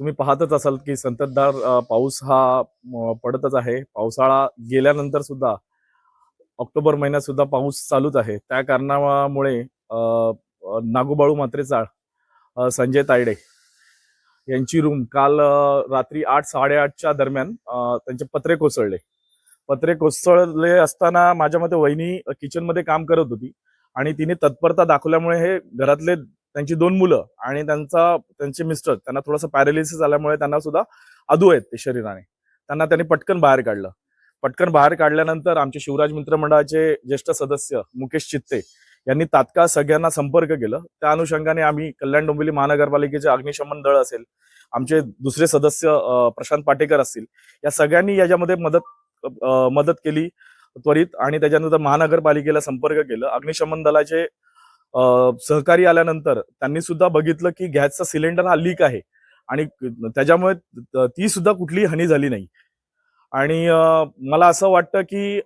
तुम्ही पाहतच असाल की संततधार पाऊस हा पडतच आहे. पावसाळा गेल्यानंतर सुद्धा ऑक्टोबर महिन्यात सुद्धा पाऊस चालूच आहे. त्या कारणामुळे नागोबाळू मात्रेचाळ संजय तायडे यांची रूम काल रात्री आठ साडेआठच्या दरम्यान त्यांचे पत्रे कोसळले. पत्रे कोसळले असताना माझ्या मते वहिनी किचनमध्ये काम करत होती आणि तिने तत्परता दाखवल्यामुळे हे घरातले त्यांची दोन मुलं आणि त्यांचा त्यांचे मिस्टर त्यांना थोडासा पॅरालिसिस आल्यामुळे त्यांना सुद्धा अधू आहेत ते शरीराने. त्यांना त्यांनी पटकन बाहेर काढलं. पटकन बाहेर काढल्यानंतर आमचे शिवराज मित्रमंडळाचे ज्येष्ठ सदस्य मुकेश चित्ते यांनी तात्काळ सगळ्यांना संपर्क केलं. त्या अनुषंगाने आम्ही कल्याण डोंबिवली महानगरपालिकेचे अग्निशमन दळ असेल आमचे दुसरे सदस्य प्रशांत पाटेकर असतील या सगळ्यांनी याच्यामध्ये मदत मदत केली त्वरित आणि त्याच्यानंतर महानगरपालिकेला संपर्क केलं. अग्निशमन दलाचे सहकारी आल्यानंतर त्यांनी सुद्धा बघितलं की गॅसचा सिलेंडर हा लीक आहे आणि त्याच्यामुळे ती सुद्धा कुठलीही हानी झाली नाही. आणि मला असं वाटतं की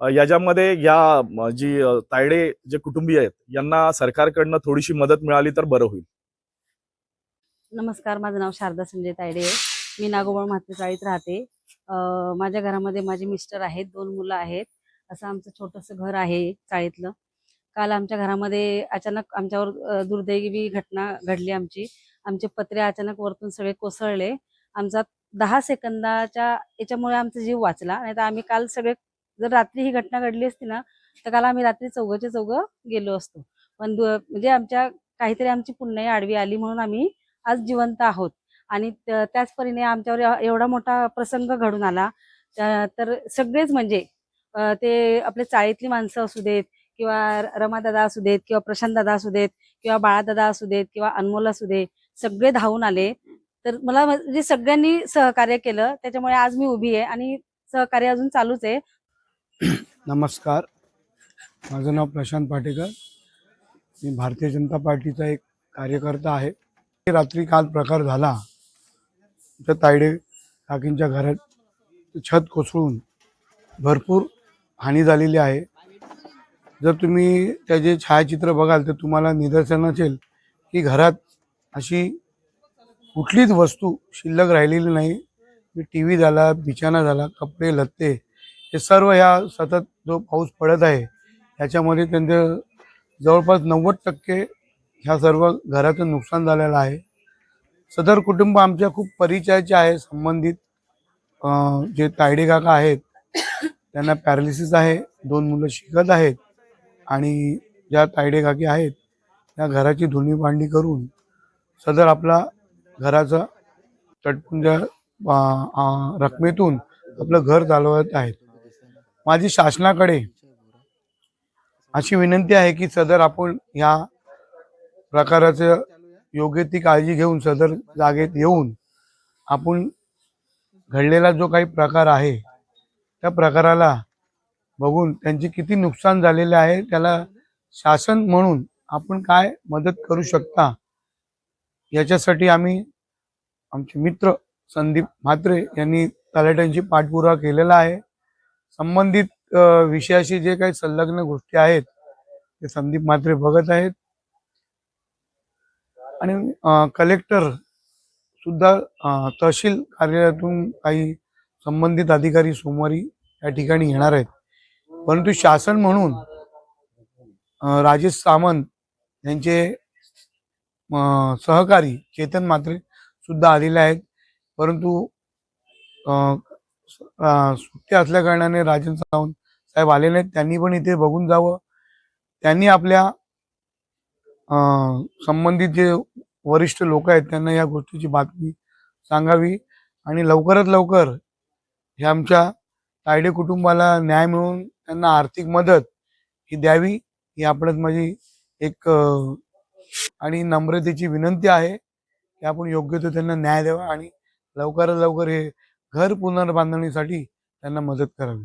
याच्यामध्ये या जी तायडे जे कुटुंबीय आहेत यांना सरकारकडनं थोडीशी मदत मिळाली तर बरं होईल. नमस्कार माझं नाव शारदा संजय तायडे आहे. मी नागोबा म्हात्रे चाळीत राहते माझ्या घरामध्ये माझे मिस्टर आहेत दोन मुलं आहेत. असं आमचं छोटंसं घर आहे चाळीतलं. काल आमच्या घरामध्ये अचानक आमच्यावर दुर्दैवी घटना घडली आमची. आमचे पत्रे अचानक वरतून सगळे कोसळले. आमचा दहा सेकंदाच्या याच्यामुळे आमचा जीव वाचला. नाही तर आम्ही काल सगळे जर रात्री ही घटना घडली असती ना तर काल आम्ही रात्री चौघचे चौघं गेलो असतो. पण दु- म्हणजे आमच्या काहीतरी आमची पुण्याई आडवी आली म्हणून आम्ही आज जिवंत आहोत. आणि त्याच परीने आमच्यावर एवढा मोठा प्रसंग घडून आला. तर सगळेच म्हणजे ते आपले चाळीतली माणसं असू देत किंवा रमादादा असू देत किंवा प्रशांत दादा असू देत किंवा बाळादादा असू देत किंवा अनमोल असू दे सगळे धावून आले. तर मला म्हणजे सगळ्यांनी सहकार्य केलं. त्याच्यामुळे आज मी उभी आहे आणि सहकार्य अजून चालूच आहे. नमस्कार. माझं नाव प्रशांत पाटेकर. मी भारतीय जनता पार्टीचा एक कार्यकर्ता आहे. रात्री काल प्रकार झाला. तर तायडे काकींच्या घरात छत कोसळून भरपूर हानी झालेली आहे. जर तुम्ही त्याचे छायाचित्र बघाल तर तुम्हाला निदर्शन असेल की घरात अशी कुठलीच वस्तू शिल्लक राहिलेली नाही. टी व्ही झाला बिछाना झाला कपडे लत्ते हे सर्व ह्या सतत जो पाऊस पडत आहे त्याच्यामध्ये त्यांचं जवळपास नव्वद टक्के ह्या सर्व घराचं नुकसान झालेलं आहे. सदर कुटुंब आमच्या खूप परिचयाचे आहे संबंधित. जे तायडे काका आहेत त्यांना पॅरालिसिस आहे दोन मुलं शिकत आहेत. आणि ज्या तायडे काकी आहेत त्या घराची धुणी भांडी करून सदर आपला घराचा तटपुंजा रकमेतून आपलं घर चालवत आहेत. माझी शासनाकडे अशी विनंती आहे की सदर आपण ह्या प्रकाराचं योग्य ती काळजी घेऊन सदर जागेत येऊन आपण घडलेला जो काही प्रकार आहे त्या प्रकाराला बघून त्यांचे किती नुकसान झालेले आहे त्याला शासन म्हणून आपण काय मदत करू शकता? याच्यासाठी आम्ही आमचे मित्र संदीप म्हात्रे यांनी तलाट्यांची पाठपुरावा केलेला आहे. संबंधित विषयाशी जे काही संलग्न गोष्टी आहेत ते संदीप म्हात्रे बघत आहेत. आणि कलेक्टर सुद्धा तहसील कार्यालयातून काही संबंधित अधिकारी सोमवारी या ठिकाणी येणार आहेत. परंतु शासन म्हणून राजेश सामंत यांचे सहकारी चेतन मात्रे सुद्धा आलेले आहेत. परंतु सुट्टी असल्या कारणाने राजन सावंत साहेब आले नाहीत. त्यांनी पण इथे बघून जावं. त्यांनी आपल्या संबंधित जे वरिष्ठ लोक आहेत त्यांना या गोष्टीची बातमी सांगावी आणि लवकरात लवकर हे आमच्या तायडे कुटुंबाला न्याय मिळवून त्यांना आर्थिक मदत ही द्यावी ही आपणच माझी एक आणि नम्रतेची विनंती आहे की आपण योग्य तो त्यांना न्याय द्यावा आणि लवकरात लवकर हे घर पुनर्बांधणीसाठी त्यांना मदत करावी.